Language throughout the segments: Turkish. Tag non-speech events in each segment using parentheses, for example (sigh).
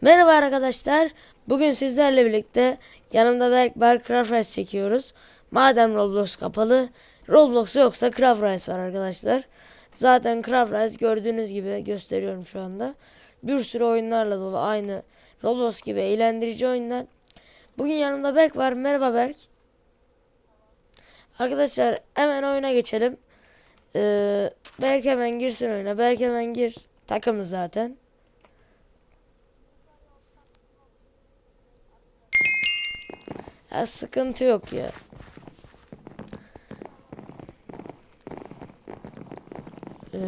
Merhaba arkadaşlar. Bugün sizlerle birlikte yanımda Berk Bar Craft çekiyoruz. Madem Roblox kapalı, Roblox yoksa Craft Rice var arkadaşlar. Zaten Craft Rice gördüğünüz gibi gösteriyorum şu anda. Bir sürü oyunlarla dolu aynı Roblox gibi eğlendirici oyunlar. Bugün yanımda Berk var. Merhaba Berk. Arkadaşlar hemen oyuna geçelim. Ee, Berk hemen girsin oyuna. Berk hemen gir. Takımız zaten. Ya sıkıntı yok ya. Ee,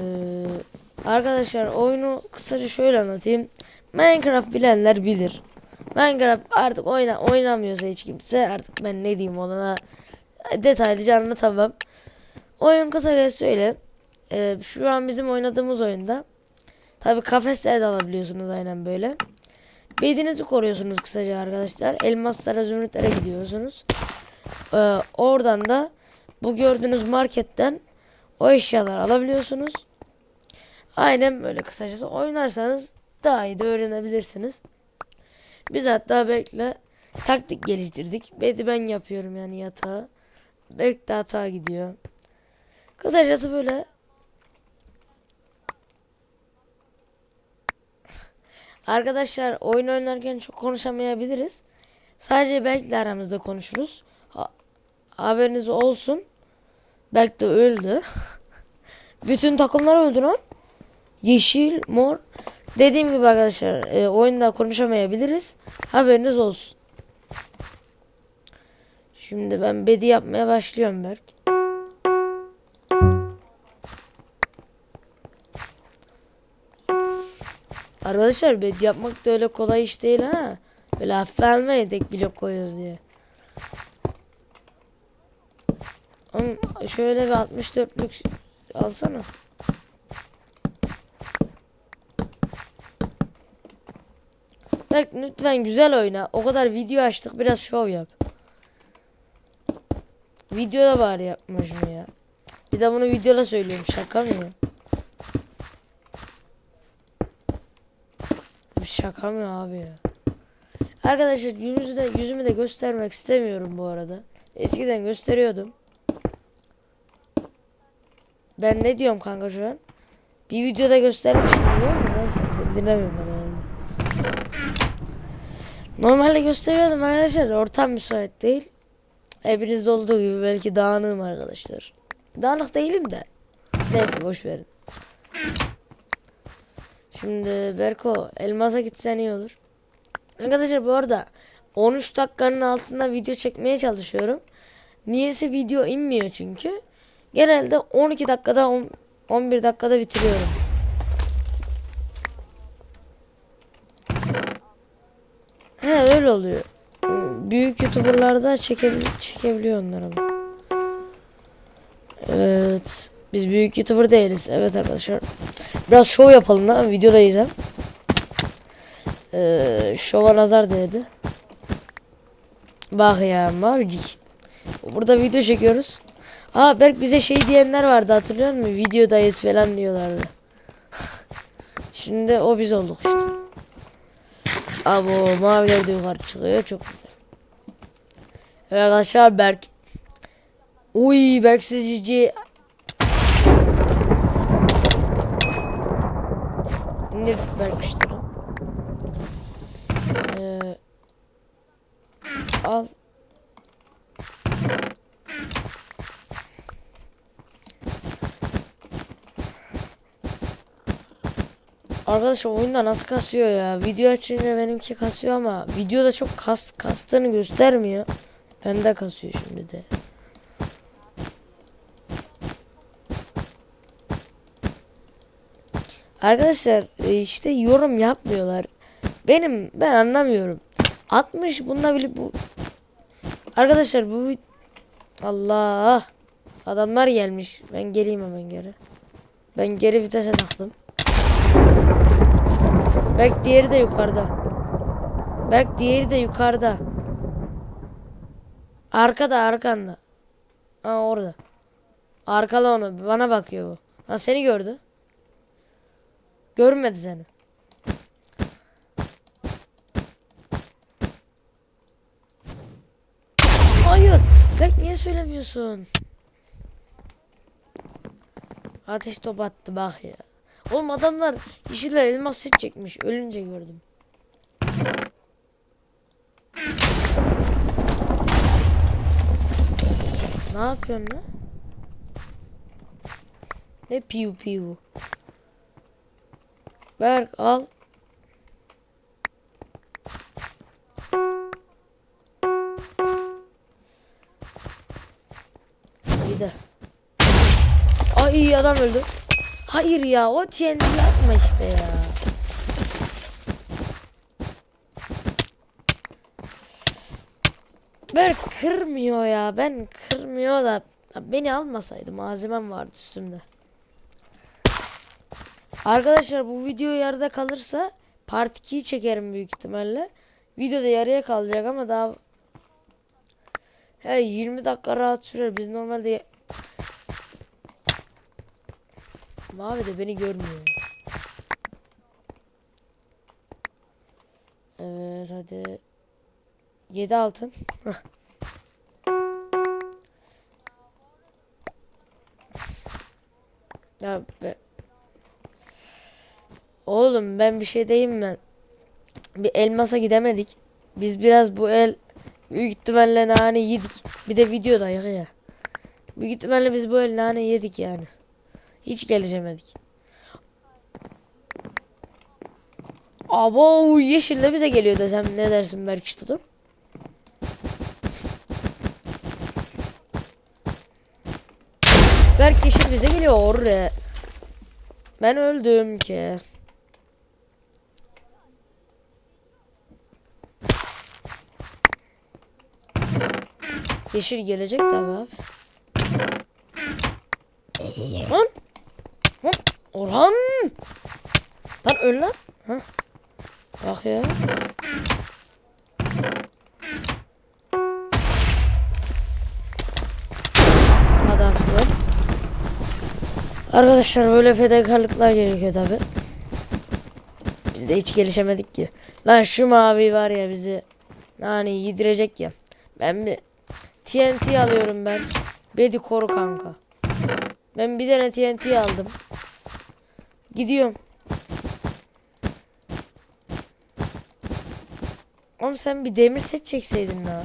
arkadaşlar oyunu kısaca şöyle anlatayım. Minecraft bilenler bilir. Minecraft artık oyna oynamıyorsa hiç kimse artık ben ne diyeyim ona detaylıca anlatamam. Oyun kısaca söyle. Ee, şu an bizim oynadığımız oyunda tabi kafesleri de alabiliyorsunuz aynen böyle. Bedinizi koruyorsunuz kısaca arkadaşlar. Elmaslara, zümrütlere gidiyorsunuz. Ee, oradan da bu gördüğünüz marketten o eşyaları alabiliyorsunuz. Aynen böyle kısacası oynarsanız daha iyi de öğrenebilirsiniz. Biz hatta Berk'le taktik geliştirdik. Bedi ben yapıyorum yani yatağı. Berk de hata gidiyor. Kısacası böyle Arkadaşlar oyun oynarken çok konuşamayabiliriz. Sadece Berk'le aramızda konuşuruz. Ha- haberiniz olsun. Berk de öldü. (laughs) Bütün takımlar öldü lan. Yeşil, mor. Dediğim gibi arkadaşlar e, oyunda konuşamayabiliriz. Haberiniz olsun. Şimdi ben bedi yapmaya başlıyorum Berk. Arkadaşlar bed yapmak da öyle kolay iş değil ha. Böyle hafif almayın tek blok koyuyoruz diye. Oğlum şöyle bir 64'lük alsana. Berk lütfen güzel oyna. O kadar video açtık biraz şov yap. Videoda bari yapma şunu ya. Bir de bunu videoda söylüyorum şaka mı ya? Bu şaka mı abi ya? Arkadaşlar yüzümü de, yüzümü de göstermek istemiyorum bu arada. Eskiden gösteriyordum. Ben ne diyorum kanka şu an? Bir videoda göstermiştim değil mi? Neyse sen dinlemiyorum ben herhalde. Normalde gösteriyordum arkadaşlar. Ortam müsait değil. Hepinizde olduğu gibi belki dağınığım arkadaşlar. Dağınık değilim de. Neyse boş verin. Şimdi Berko elmasa gitsen iyi olur. Arkadaşlar bu arada 13 dakikanın altında video çekmeye çalışıyorum. Niyeyse video inmiyor çünkü. Genelde 12 dakikada 10, 11 dakikada bitiriyorum. He öyle oluyor. Büyük youtuberlarda çekebil çekebiliyor onlar ama. Evet. Biz büyük youtuber değiliz. Evet arkadaşlar. Biraz şov yapalım da videodayız hem. Ee, şova nazar değdi. Bak ya mavicik. Burada video çekiyoruz. Aa Berk bize şey diyenler vardı hatırlıyor musun? Videodayız falan diyorlardı. (laughs) Şimdi o biz olduk işte. Abo maviler de yukarı çıkıyor çok güzel. Evet arkadaşlar Berk. Uy Berk sizci. İndirdik Berk kuşları. Ee, al. Arkadaşlar oyunda nasıl kasıyor ya? Video açınca benimki kasıyor ama videoda çok kas kastığını göstermiyor. Bende kasıyor şimdi de. Arkadaşlar e, işte yorum yapmıyorlar. Benim ben anlamıyorum. 60 bunda bile bu Arkadaşlar bu Allah adamlar gelmiş. Ben geleyim hemen geri. Ben geri vitese taktım. Bak diğeri de yukarıda. Bak diğeri de yukarıda. Arkada arkanda. Ha orada. Arkala onu. Bana bakıyor bu. Ha seni gördü. Görmedi seni. Hayır. Berk niye söylemiyorsun? Ateş top attı bak ya. Oğlum adamlar kişiler elmas süt çekmiş. Ölünce gördüm. Ne yapıyorsun lan? Ne piu piu. Berk al. İyi de. Ay iyi adam öldü. Hayır ya o TNT yapma işte ya. Berk kırmıyor ya. Ben kırmıyor da beni almasaydı malzemem vardı üstümde. Arkadaşlar bu video yarıda kalırsa part 2'yi çekerim büyük ihtimalle. Video da yarıya kalacak ama daha He 20 dakika rahat sürer. Biz normalde Mavi de beni görmüyor. Evet hadi 7 altın. Ya be. Oğlum ben bir şey diyeyim mi? Bir elmasa gidemedik. Biz biraz bu el büyük ihtimalle nane yedik. Bir de videodayız ya. Büyük ihtimalle biz bu el nane yedik yani. Hiç gelişemedik. Abo yeşil de bize geliyor desem ne dersin Berkiş tutup? Berk yeşil bize geliyor orre. Ben öldüm ki. Yeşil gelecek tabi abi. Lan. Lan. Orhan. Lan öl lan. Hah. Bak ya. Adamsın. Arkadaşlar böyle fedakarlıklar gerekiyor tabi. Biz de hiç gelişemedik ki. Lan şu mavi var ya bizi nane yedirecek ya. Ben bir TNT alıyorum ben. Bedi koru kanka. Ben bir tane TNT aldım. Gidiyorum. Oğlum sen bir demir set çekseydin lan.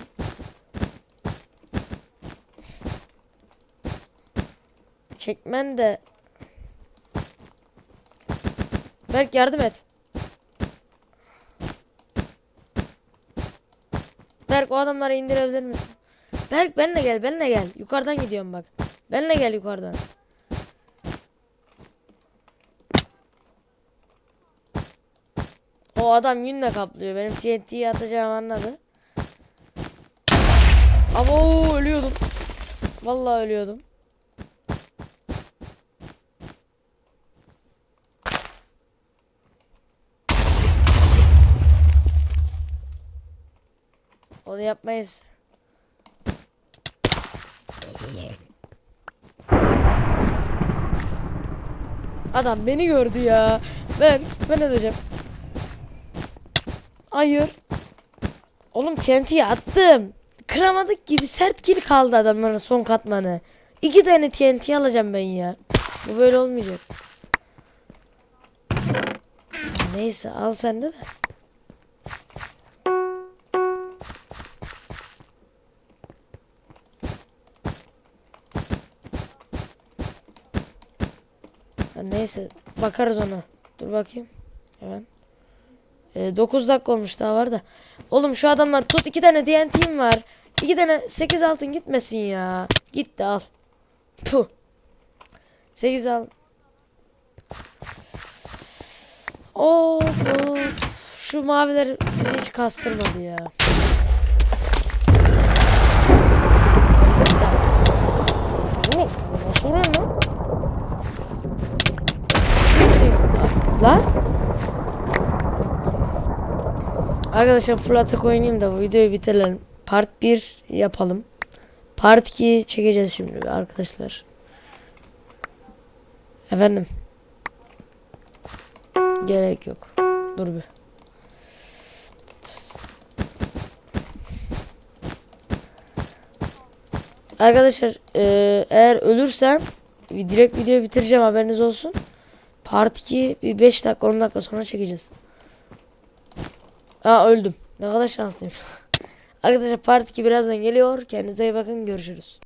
Çekmen de Berk yardım et. Berk o adamları indirebilir misin? Berk benle gel benle gel. Yukarıdan gidiyorum bak. Benle gel yukarıdan. O adam yünle kaplıyor. Benim TNT'yi atacağımı anladı. Ama o ölüyordum. Vallahi ölüyordum. Onu yapmayız. Adam beni gördü ya. Ben ben edeceğim. Hayır. Oğlum TNT'yi attım. Kıramadık gibi sert kill kaldı adamların son katmanı. İki tane TNT alacağım ben ya. Bu böyle olmayacak. Neyse al sen de Neyse bakarız ona. Dur bakayım. Hemen. Ee, 9 dakika olmuş daha var da. Oğlum şu adamlar tut iki tane TNT'm var. İki tane 8 altın gitmesin ya. Git al. Puh. 8 al. Of of. Şu maviler bizi hiç kastırmadı ya. Oğlum nasıl oluyor lan? Ciddi misin? Lan? Arkadaşlar full atak oynayayım da bu videoyu bitirelim. Part 1 yapalım. Part 2 çekeceğiz şimdi arkadaşlar. Efendim. Gerek yok. Dur bir. Arkadaşlar eğer ölürsem direkt videoyu bitireceğim haberiniz olsun. Part 2 bir 5 dakika 10 dakika sonra çekeceğiz. Aa öldüm. Ne kadar şanslıyım. (laughs) Arkadaşlar part 2 birazdan geliyor. Kendinize iyi bakın. Görüşürüz.